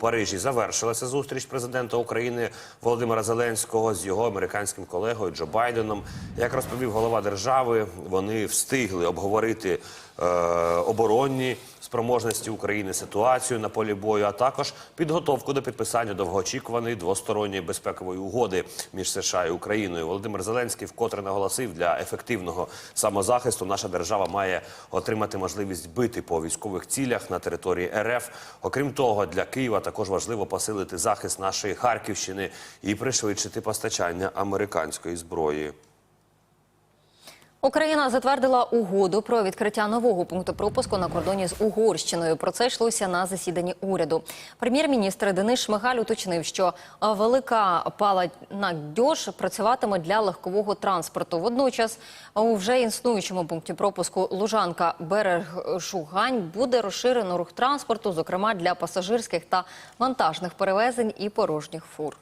Парижі завершилася зустріч президента України Володимира Зеленського з його американським колегою Джо Байденом. Як розповів голова держави, вони встигли обговорити е, оборонні спроможності України, ситуацію на полі бою, а також підготовку до підписання довгоочікуваної двосторонньої безпекової угоди між США і Україною. Володимир Зеленський вкотре наголосив, для ефективного самозахисту наша держава має отримати можливість бити по військових цілях на території РФ. Окрім того, для Києва також важливо посилити захист нашої Харківщини і пришвидшити постачання американської зброї. Україна затвердила угоду про відкриття нового пункту пропуску на кордоні з Угорщиною. Про це йшлося на засіданні уряду. Прем'єр-міністр Денис Шмигаль уточнив, що велика палатна дьош працюватиме для легкового транспорту. Водночас у вже існуючому пункті пропуску Лужанка берег Шугань буде розширено рух транспорту, зокрема для пасажирських та вантажних перевезень і порожніх фур.